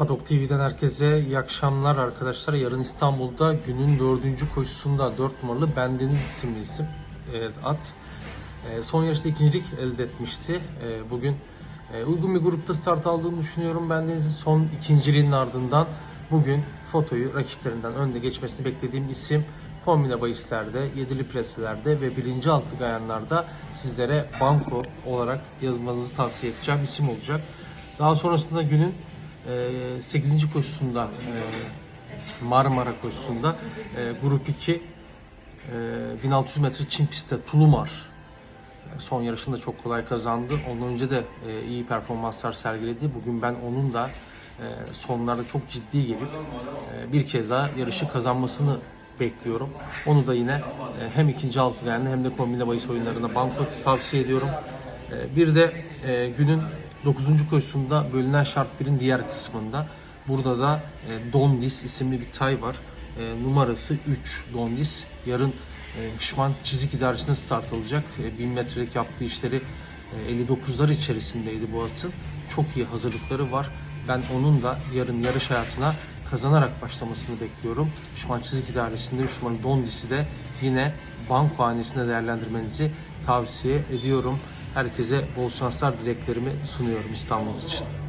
Padok TV'den herkese iyi akşamlar arkadaşlar. Yarın İstanbul'da günün dördüncü koşusunda 4 numaralı Bendeniz isimli isim e, at. E, son yarışta ikincilik elde etmişti. E, bugün e, uygun bir grupta start aldığını düşünüyorum. Bendeniz'in son ikinciliğinin ardından bugün fotoyu rakiplerinden önde geçmesini beklediğim isim kombine bahislerde, yedili preselerde ve birinci altı gayanlarda sizlere banko olarak yazmanızı tavsiye edeceğim isim olacak. Daha sonrasında günün 8. koşusunda e, Marmara koşusunda e, grup 2 e, 1600 metre çim pistte Tulumar e, son yarışında çok kolay kazandı. Ondan önce de e, iyi performanslar sergiledi. Bugün ben onun da e, sonlarda çok ciddi gelip e, bir kez daha yarışı kazanmasını bekliyorum. Onu da yine e, hem ikinci altı yani hem de kombine bahis oyunlarına banko tavsiye ediyorum. E, bir de e, günün 9. koşusunda bölünen şart 1'in diğer kısmında burada da e, Dondis isimli bir tay var. E, numarası 3 Dondis. Yarın e, Şişman Çizik İdaresi'ne start alacak. E, 1000 metrelik yaptığı işleri e, 59'lar içerisindeydi bu atın. Çok iyi hazırlıkları var. Ben onun da yarın yarış hayatına kazanarak başlamasını bekliyorum. Şişman Çizik İdaresi'nde 3 numaralı Dondis'i de yine banko hanesinde değerlendirmenizi tavsiye ediyorum. Herkese bol şanslar dileklerimi sunuyorum İstanbul için.